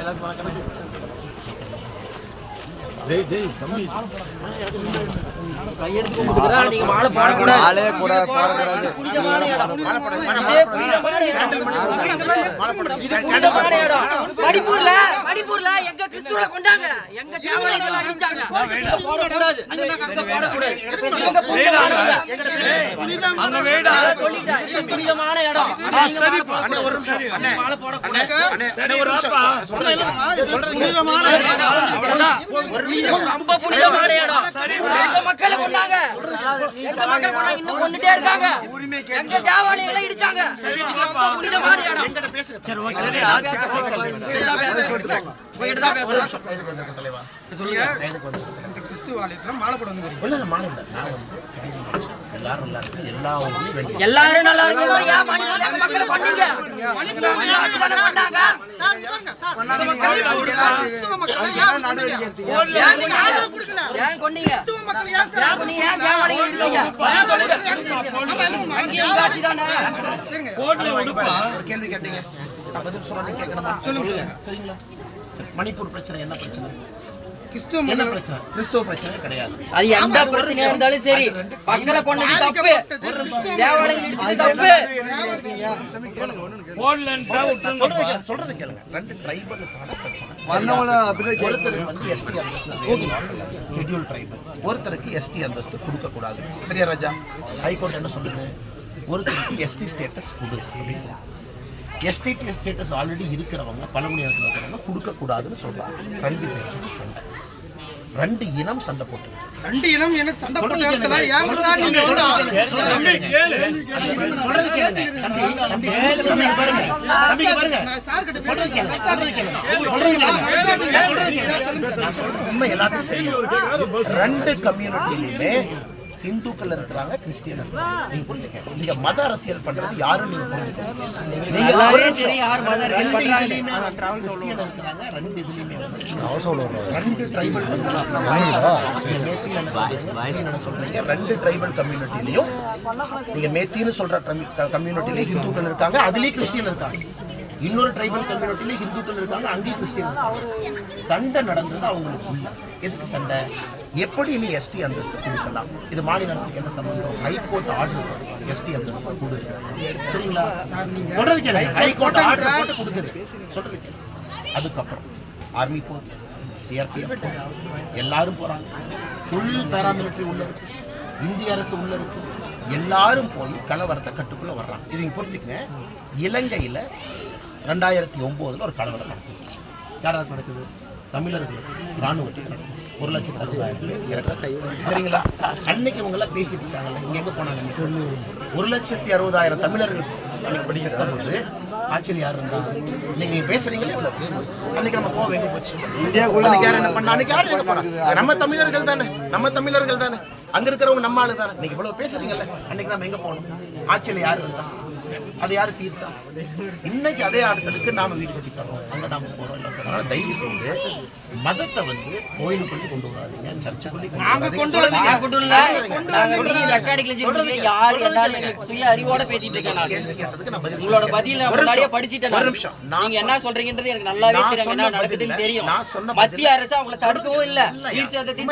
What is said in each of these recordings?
எல்லாருக்கும் வணக்கம் இது புனிதமான இடம். மணிப்பூர்ல மணிப்பூர்ல எங்க கிறிஸ்துவ கொண்டாங்க எங்க தேவாலயத்துல அடிச்சாங்க போடக்கூடாது போடக்கூடாது புனிதமான இடம் மாலை போடக்கூடாது. இங்க மாலை போடக்கூடாது அவ்வளவுதான் ரொம்ப புனிதமான இடம் எங்க மக்களை கொண்டாங்க? எங்க மக்கள் கொண்டாங்க? இன்னும் கொண்டுட்டே இருக்காங்க. எங்க தேவாலயங்களை இடிச்சாங்க. ரொம்ப புனிதமான இடம் உங்ககிட்ட தான் பேசுறேன். இந்த கிறிஸ்துவ ஆலயத்துல மாலை போட வந்து இல்ல, இல்ல, மாலை இல்ல. நான் வந்து எல்லாரும் நல்லா இருக்கு. எல்லா ஊர்லயும் வேண்டி எல்லாரும் நல்லா இருக்கணும் ஏன் மணிப்பூர்ல எங்க மக்களை கொண்டீங்க? மணிப்பூர்ல ஆட்சி தானே பண்ணாங்க எங்க மக்கள் கிறிஸ்துவ மக்களை ஏன் நடவடிக்கை எடுத்தீங்க? ஏன் கொண்டீங்க? ஏன் கொண்டீங்க? ஏன் கொண்டீங்க? ஏன் தேவாலயம் இடிச்சீங்க ஏன் சொல்லுங்க? அங்கேயும் உங்க ஆட்சி தானே ஒரு கேள்வி கேட்டீங்க. நான் பதில் சொல்றேன் கேட்கணுமா சொல்லுங்க. சரிங்களா மணிப்பூர் பிரச்சனை என்ன பிரச்சனை? கிறிஸ்துவ என்ன மக்கள் பிரச்சனை? கிறிஸ்துவ பிரச்சனை கிடையாது. அது எந்த பிரச்சனையா இருந்தாலும் சரி. மக்களை கொண்டது தப்பு. தேவாலயம் இடிச்சது தப்பு. சொல்றது கேளுங்க, சொல்றது கேளுங்க. ரெண்டு ட்ரைபலுக்கான பிரச்சனை. வந்தவங்கள அப்படிதான் ஒருத்தருக்கு வந்து எஸ்டி அந்தஸ்து ஷெட்யூல் ட்ரைபல் ஒருத்தருக்கு எஸ்டி அந்தஸ்து கொடுக்க கூடாது சரியா ராஜா ஹைகோர்ட் என்ன சொல்லுது? ஒருத்தருக்கு எஸ்டி ஸ்டேட்டஸ் கொடு. அப்படின்னு எஸ்டி ஸ்டேட்டஸ் ஆல்ரெடி இருக்கிறவங்க பழங்குடியினத்தில் இருக்கிறவங்க கொடுக்க கூடாதுன்னு சொல்றாங்க கல்வி பேருக்கு சண்டை ரெண்டு இனம் சண்டை போட்டு ரெண்டு இனம் எனக்கு சண்டை நீங்க உண்மை எல்லாத்துக்கும் தெரியும் ரெண்டு கம்யூனிட்டிலையுமே இந்துக்கள் இருக்கிறாங்க கிறிஸ்டியன் நீங்க புரிஞ்சுக்க இங்க மத அரசியல் பண்றது யாரும் நீங்க புரிஞ்சுக்கணும் ரெண்டு ட்ரைபல் கம்யூனிட்டிலையும் நீங்க மேத்தின்னு சொல்ற கம்யூனிட்டிலே ஹிந்துக்கள் இருக்காங்க அதுலயும் கிறிஸ்டியன் இருக்காங்க. இன்னொரு ட்ரைபல் கம்யூனிட்டிலே ஹிந்துக்கள் இருக்காங்க அங்கேயும் கிறிஸ்டியன் சண்டை நடந்தது அவங்களுக்குள்ள எதுக்கு சண்டை? எப்படி நீ எஸ்டி அந்தஸ்து கொடுக்கலாம். இது மாநில அரசுக்கு என்ன சம்பந்தம்? ஹைகோர்ட் ஆர்டர் எஸ்டி அந்தஸ்து கொடுக்குது. சரிங்களா? சொல்றது கேளுங்க ஹைகோர்ட் ஆர்டர் போட்டு கொடுக்குது. சொல்றது அதுக்கப்புறம் ஆர்மி போகுது சிஆர்பிஎஃப் எல்லாரும் போறாங்க. ஃபுல் பேராமிலிட்டரி உள்ள இருக்கு. இந்திய அரசு உள்ள இருக்கு. எல்லாரும் போய் கலவரத்தை கட்டுக்குள்ள வர்றாங்க. இது புரிஞ்சுக்கங்க. இலங்கையில ரெண்டாயிரத்தி ஒன்பதுல ஒரு கலவரம் நடக்குது. யாராருக்கு நடக்குது? தமிழர்களுக்கு ராணுவத்துக்கு நடக்குது. ஒரு லட்சத்தி அறுபதாயிரம். சரிங்களா? அன்னைக்கு இவங்க எல்லாம் பேசிட்டு இருக்காங்கல்ல இங்க எங்க போனாங்க? ஒரு லட்சத்தி அறுபதாயிரம் தமிழர்கள். அன்னைக்கு படிக்கிற போது ஆச்சரியம் யார் இருந்தா இன்னைக்கு நீங்க பேசுறீங்களே. அன்னைக்கு நம்ம கோவம் எங்க போச்சு? இந்தியாக்குள்ள யார் என்ன பண்ணா? அன்னைக்கு யார் என்ன பண்ணா? நம்ம தமிழர்கள் தானே. நம்ம தமிழர்கள் தானே. அங்க இருக்கிறவங்க நம்ம ஆளு தானே இன்னைக்கு இவ்வளவு பேசுறீங்கல்ல அன்னைக்கு நம்ம எங்க போகணும் ஆட்சியில யார் இருந்தா? அது யாரு தீர்த்தா? இன்னைக்கு அதே ஆட்களுக்கு நாம வீடு கட்டி தரோம் அங்க நாம போறோம் இல்ல அதனால தயவு செய்து மதத்தை வந்து கோயிலுக்குள்ளே கொண்டு வராதீங்க. சர்ச்சுக்குள்ளே நாங்க கொண்டு வரல. யார் எல்லாரும் சுய அறிவோட பேசிட்டு இருக்கேன் நான். உங்களோட. பதில் முன்னாடியே. படிச்சிட்டேன் ஒரு. நிமிஷம். நீங்க என்ன சொல்றீங்கன்றது எனக்கு நல்லாவே தெரியும் என்ன நடக்குதுன்னு தெரியும். மத்திய அரசு அவங்கள தடுக்கவும் இல்ல.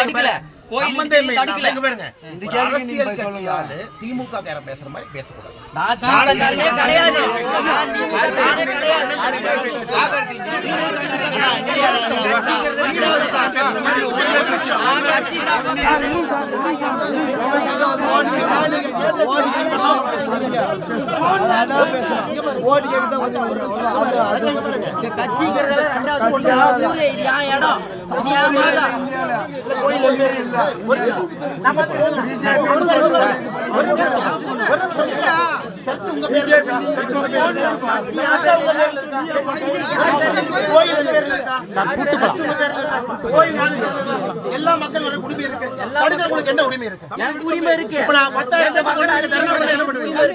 தடுக்கல. திமுக பேசுற மாதிரி பேசக்கூடாது. கிடையாது. கட்சிங்கிறது ரெண்டாவது ஊரு இது என் இடம் எல்லா மக்களோட உரிமை இருக்கு. தடுக்கிறவங்களுக்கு என்ன உரிமை இருக்கு? எனக்கு உரிமை இருக்கு. இப்ப நான் பத்தாயிரம் எங்க பேர்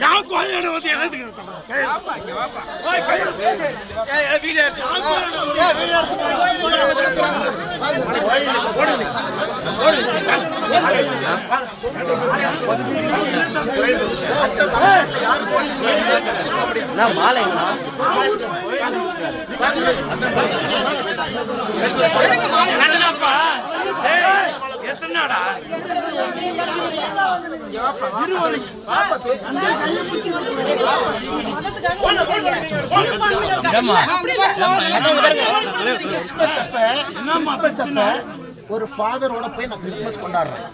தர்ணா பண்ண என்ன பண்ணுவீங்க? மாலைங்களா அப்ப ஒரு ஃபாதரோட போய் நான் கிறிஸ்மஸ் கொண்டாடுறேன்.